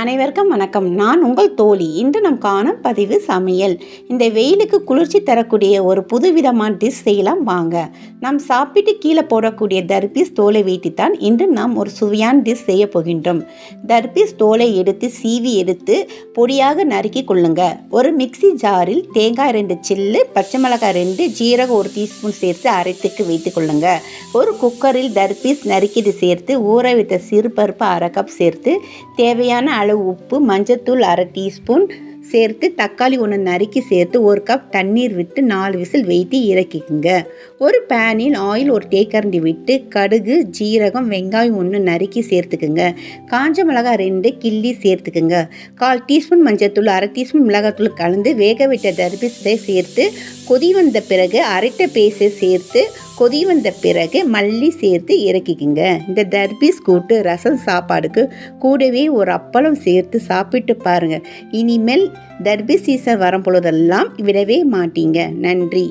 அனைவருக்கும் வணக்கம். நான் உங்கள் தோழி. இன்று நம் காணும் பதிவு சமையல். இந்த வெயிலுக்கு குளிர்ச்சி தரக்கூடிய ஒரு புதுவிதமான டிஷ் செய்யலாம். வாங்க. நாம் சாப்பிட்டு கீழே போடக்கூடிய தர்பீஸ் தோலை வைத்துத்தான் இன்று நாம் ஒரு சுவையான டிஷ் செய்ய போகின்றோம். தர்பீஸ் தோலை எடுத்து சீவி எடுத்து பொடியாக நறுக்கி கொள்ளுங்க. ஒரு மிக்ஸி ஜாரில் தேங்காய் ரெண்டு சில்லு பச்சை மிளகாய் ரெண்டு ஜீரகம் ஒரு டீஸ்பூன் சேர்த்து அரைத்துக்கு வைத்துக் கொள்ளுங்க. ஒரு குக்கரில் தர்பீஸ் நறுக்கிது சேர்த்து ஊற வைத்த சிறுபருப்பு அரை கப் சேர்த்து தேவையான அளவு உப்பு மஞ்சத்தூள் அரை டீஸ்பூன் சேர்த்து தக்காளி ஒன்று நறுக்கி சேர்த்து ஒரு கப் தண்ணீர் விட்டு நாலு விசில் வைத்து இறக்கிக்குங்க. ஒரு பேனில் ஆயில் ஒரு தேக்கரண்டி விட்டு கடுகு ஜீரகம் வெங்காயம் ஒன்று நறுக்கி சேர்த்துக்குங்க. காஞ்ச மிளகாய் ரெண்டு கிள்ளி சேர்த்துக்குங்க. கால் டீஸ்பூன் மஞ்சத்தூள் அரை டீஸ்பூன் மிளகாத்தூள் கலந்து வேக விட்ட தர்பிசத்தை சேர்த்து கொதி வந்த பிறகு அரைத்த பேஸை சேர்த்து கொதி வந்த பிறகு மல்லி சேர்த்து இறக்கிக்குங்க. இந்த தர்பீஸ் கூட்டு ரசம் சாப்பாடுக்கு கூடவே ஒரு அப்பளம் சேர்த்து சாப்பிட்டு பாருங்கள் இனிமேல் தர்பீஸ் சீசர் வரும் பொழுதெல்லாம் விடவே மாட்டீங்க. நன்றி.